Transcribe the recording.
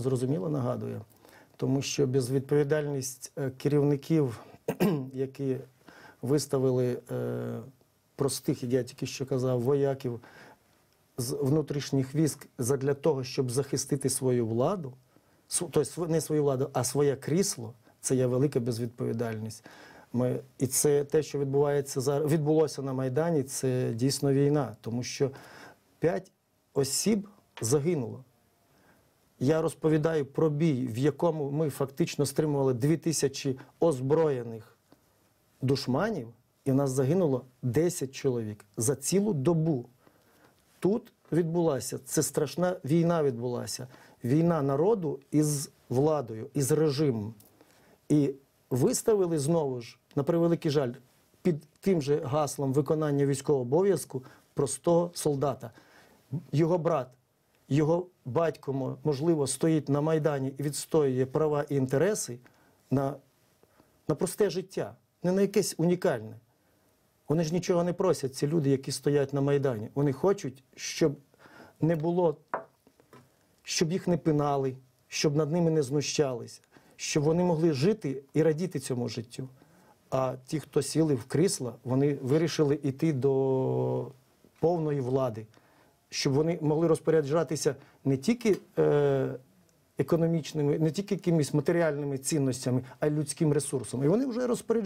зрозуміло нагадує, тому що безвідповідальність е, керівників, які виставили е, простих, я тільки що казав, вояків з внутрішніх військ задля того, щоб захистити свою владу, тобто не свою владу, а своє крісло, це є велика безвідповідальність. Ми, і це те, що відбувається зараз, відбулося на Майдані, це дійсно війна, тому що п'ять осіб загинуло. Я розповідаю про бій, в якому ми фактично стримували дві тисячі озброєних душманів, і в нас загинуло 10 чоловік за цілу добу. Тут відбулася це страшна війна відбулася. Війна народу із владою, із режимом. І виставили знову ж, на превеликий жаль, під тим же гаслом виконання військового обов'язку простого солдата. Його брат, його батько, можливо, стоїть на Майдані і відстоює права і інтереси на, на просте життя, не на якесь унікальне. Вони ж нічого не просять, ці люди, які стоять на Майдані. Вони хочуть, щоб не було, щоб їх не пинали, щоб над ними не знущались, щоб вони могли жити і радіти цьому життю. А ті, хто сіли в крісла, вони вирішили йти до повної влади, щоб вони могли розпоряджатися не тільки е, економічними, не тільки якимись матеріальними цінностями, а й людським ресурсом. І вони вже розпоряджаються.